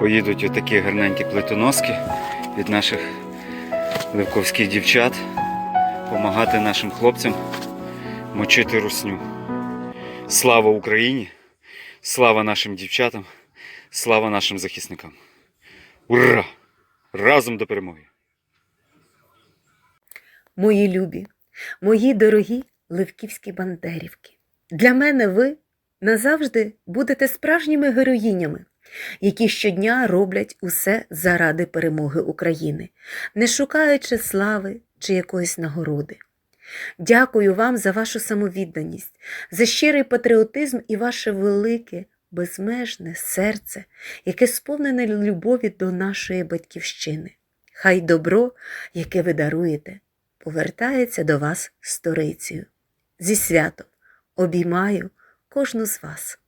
поїдуть отакі гарненькі плитоноски від наших левковських дівчат, допомагати нашим хлопцям мочити русню. Слава Україні! Слава нашим дівчатам! Слава нашим захисникам! Ура! Разом до перемоги! Мої любі, мої дорогі ливківські бандерівки. Для мене ви назавжди будете справжніми героїнями, які щодня роблять усе заради перемоги України, не шукаючи слави чи якоїсь нагороди. Дякую вам за вашу самовідданість, за щирий патріотизм і ваше велике, безмежне серце, яке сповнене любові до нашої батьківщини. Хай добро, яке ви даруєте, повертається до вас сторицею. Зі святом обіймаю кожну з вас.